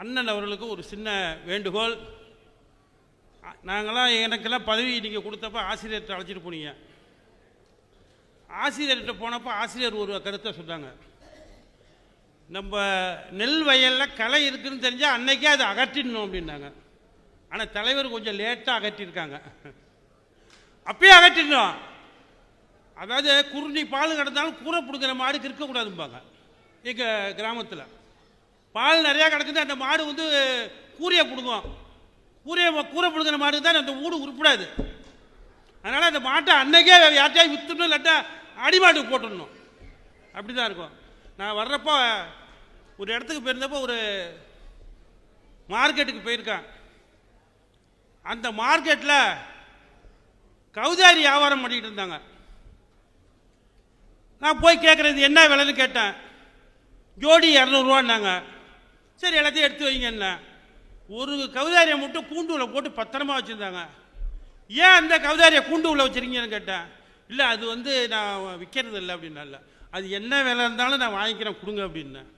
அண்ணன் அவர்களுக்கு ஒரு சின்ன வேண்டுகோள். நாங்களாம் எனக்கெல்லாம் பதவி நீங்கள் கொடுத்தப்ப ஆசிரியர்கிட்ட அழைச்சிட்டு போனீங்க. ஆசிரியர்கிட்ட போனப்போ ஆசிரியர் ஒரு கருத்தை சொன்னாங்க. நம்ம நெல் வயலில் களை இருக்குன்னு தெரிஞ்சால் அன்னைக்கே அதை அகற்றிடணும் அப்படின்னாங்க. ஆனால் தலைவர் கொஞ்சம் லேட்டாக அகற்றிருக்காங்க அப்பயே அகற்றிடணும். அதாவது குருணி பால் கிடந்தாலும் கூரை பிடுங்குற மாடுக்கு இருக்கக்கூடாதும்பாங்க எங்கள் கிராமத்தில். பால் நிறையா கிடக்குது அந்த மாடு வந்து கூரையை பிடுங்கும் கூரையை கூரை பிடுங்குற மாடு தான் அந்த ஊடு உருப்படாது. அதனால் அந்த மாட்டை அன்னைக்கே யார்ட்டையும் விற்றுணும் இல்லாட்டா அடிமாட்டுக்கு போட்டுடணும். அப்படி தான் இருக்கும். நான் வர்றப்போ ஒரு இடத்துக்கு போயிருந்தப்போ ஒரு மார்க்கெட்டுக்கு போயிருக்கேன். அந்த மார்க்கெட்டில் கௌதாரி வியாபாரம் பண்ணிக்கிட்டு இருந்தாங்க. நான் போய் கேட்குறது என்ன விலைன்னு கேட்டேன். ஜோடி இரநூறுவான்னாங்க. சரி எல்லாத்தையும் எடுத்து வைங்க ஒரு கவிதாரியை மட்டும் கூண்டுல போட்டு பத்திரமா வச்சுருந்தாங்க. ஏன் அந்த கவிதாரியை கூண்டு உள்ள வச்சிருக்கீங்கன்னு கேட்டேன். இல்லை அது வந்து நான் விற்கிறது இல்லை அப்படின்னால அது என்ன விலை இருந்தாலும் நான் வாங்கிக்கிறேன் கொடுங்க அப்படின்னேன்.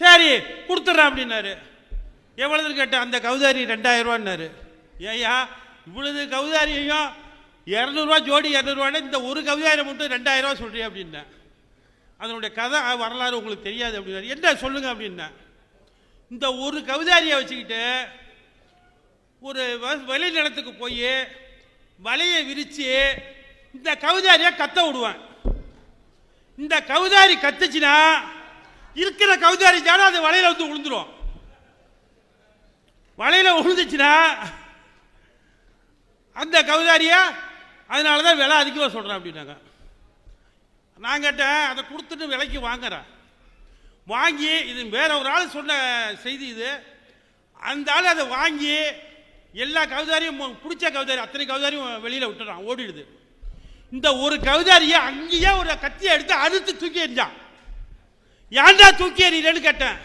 சரி கொடுத்துட்றேன் அப்படின்னாரு. எவ்வளவு கேட்டேன் அந்த கவுதாரி ரெண்டாயிரம் ரூபான்னாரு. ஏய்யா இவ்வளவு கவுதாரியையும் இரநூறுவா ஜோடி இரநூறுவான்னு இந்த ஒரு கவிதாரியை மட்டும் ரெண்டாயிரம் ரூபா சொல்கிறீ அப்படின்னேன். அதனுடைய கதை வரலாறு உங்களுக்கு தெரியாது அப்படின்னாரு. என்ன சொல்லுங்க அப்படின்னா இந்த ஒரு கவிதாரியை வச்சுக்கிட்டு ஒரு வ- வெளிநிலத்துக்கு போய் வலையை விரித்து இந்த கவிதாரியை கத்த விடுவேன். இந்த கவிதாரி கத்துச்சுன்னா இருக்கிற கவிதாரி ஜாடம் அது வலையில் வந்து விழுந்துடும் வலையில் விழுந்துச்சுன்னா அந்த கவிதாரியை அதனால தான் விலை அதிகமாக சொல்கிறேன் அப்படின்னாங்க. நான் கேட்டேன் அதை கொடுத்துட்டு விலைக்கு வாங்குறேன். வாங்கி இது வேற ஒரு ஆள் சொன்ன செய்தி இது. அந்த ஆள் அதை வாங்கி எல்லா கவிதாரியும் பிடிச்ச கவிதாரி அத்தனை கவிதாரியும் வெளியில் விட்டுறான் ஓடிடுது. இந்த ஒரு கவிதாரியை அங்கேயே ஒரு கத்தியை எடுத்து அறுத்து தூக்கி எறிஞ்சான். ஏன்டா தூக்கி எறியலன்னு கேட்டேன்.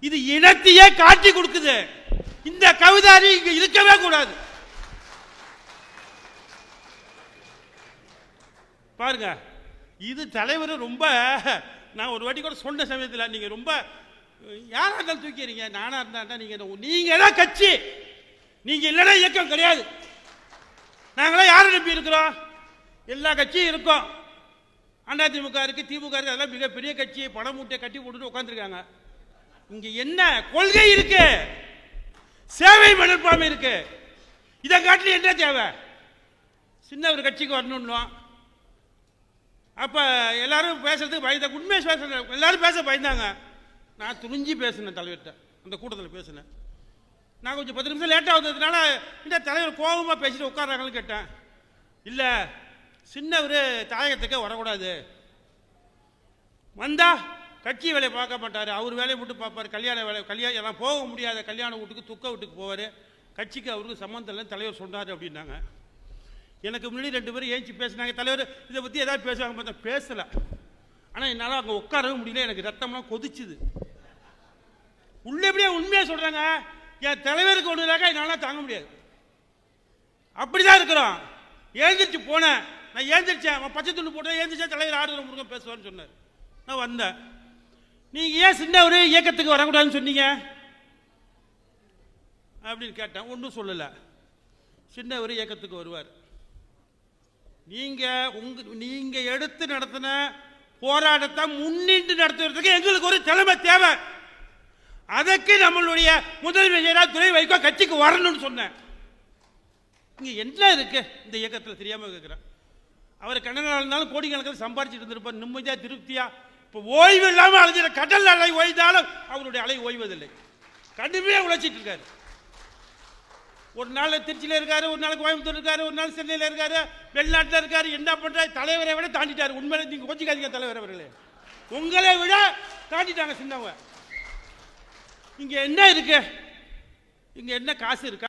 இது இனத்தையே காட்டி கொடுக்குது. இந்த கவிதாரி இங்க இருக்கவே கூடாது. பாருங்க. இது தலைவர் ரொம்ப நான் ஒரு வாட்டி கூட சொன்ன சமயத்தில் நீங்க ரொம்ப யாரா இருந்தாலும் தூக்கிறீங்க நானா இருந்தா நீங்க நீங்கள் நீங்க தான் கட்சி. நீங்க இல்லைன்னா இயக்கம் கிடையாது. நாங்களாம் யார் நம்பி இருக்கிறோம்? எல்லா கட்சியும் இருக்கோம். அதிமுக இருக்கு திமுக இருக்கு அதெல்லாம் மிகப்பெரிய கட்சி பணம் மூட்டை கட்டி போட்டுட்டு உட்காந்துருக்காங்க இங்க என்ன கொள்கை இருக்கு? சேவை மனப்பான்மை இருக்கு. இதை காட்டில என்ன தேவை? சின்ன ஒரு கட்சிக்கு வரணும்னோம் அப்போ எல்லாரும் பேசுறதுக்கு பயந்த உண்மையை பேசுறேன் எல்லாரும் பேச பயந்தாங்க. நான் துணிஞ்சு பேசினேன் தலைவர்கிட்ட அந்த கூட்டத்தில் பேசினேன். நான் கொஞ்சம் பத்து நிமிஷம் லேட்டாக வந்ததுனால இந்த தலைவர் கோபமாக பேசிட்டு உட்காராங்கன்னு கேட்டேன். இல்லை சின்னவர் தாயகத்துக்கே வரக்கூடாது. வந்தா கட்சி வேலையை பார்க்க மாட்டார். அவர் வேலையை மட்டும் பார்ப்பார். கல்யாண வேலை கல்யாணம் எல்லாம் போக முடியாத கல்யாண வீட்டுக்கு துக்க வீட்டுக்கு போவார். கட்சிக்கு அவருக்கு சம்மந்தம் இல்லைன்னு தலைவர் சொன்னார் அப்படின்னாங்க. எனக்கு முன்னாடி ரெண்டு பேரும் ஏஞ்சி பேசினாங்க. தலைவர் இதை பற்றி ஏதாவது பேசுவாங்க பார்த்தா பேசலை. ஆனால் என்னால் அங்கே உட்காரவே முடியல. எனக்கு ரத்தம்லாம் கொதிச்சுது. உள்ளபடியே உண்மையாக சொல்கிறாங்க என் தலைவருக்கு ஒன்று என்னால் தாங்க முடியாது. அப்படிதான் இருக்கிறோம். ஏந்திரிச்சு போனேன். நான் எழுந்திரிச்சேன் அவன் பச்சை துண்டு போட்டேன் ஏந்திரிச்சேன் தலைவர் ஆடுகிற முருகன் பேசுவான்னு சொன்னார். நான் வந்தேன். நீங்கள் ஏன் சின்ன ஒரு இயக்கத்துக்கு வரக்கூடாதுன்னு சொன்னீங்க? அப்படின்னு கேட்டேன். ஒன்றும் சொல்லலை. சின்ன ஒரு இயக்கத்துக்கு வருவார். நீங்கள் உங்க நீங்கள் எடுத்து நடத்தின போராட்டத்தை முன்னின்று நடத்துறதுக்கு எங்களுக்கு ஒரு தலைமை தேவை. அதற்கு நம்மளுடைய முதலமைச்சராக துணை வைக்க கட்சிக்கு வரணும்னு சொன்னேன். இங்கே என்ன இருக்கு? இந்த இயக்கத்தில் தெரியாமல் கேட்குறேன் அவர் கண்ணனால் இருந்தாலும் கோடிக்கணக்கில் சம்பாரிச்சிட்டு இருந்திருப்பார். நிம்மதியாக திருப்தியாக இப்போ ஓய்வு இல்லாமல் அழைஞ்சிட கடல் அலை ஓய்ந்தாலும் அவருடைய அலை ஓய்வதில்லை. கடுமையாக உழைச்சிட்டு இருக்காரு. ஒரு நாள் திருச்சியில் இருக்காரு ஒரு நாள் கோயம்புத்தூர் இருக்காரு ஒரு நாள் சென்னையில் இருக்காரு. வெளிநாட்டில் இருக்காரு. என்ன பண்றாரு? தலைவரை விட தாண்டிட்டார். உண்மையில நீங்க கொஞ்சிக்காதீங்க தலைவர் அவர்களே. உங்களை விட தாண்டிட்டாங்க சின்னவங்க. இங்க என்ன இருக்கு? இங்க என்ன காசு இருக்கா?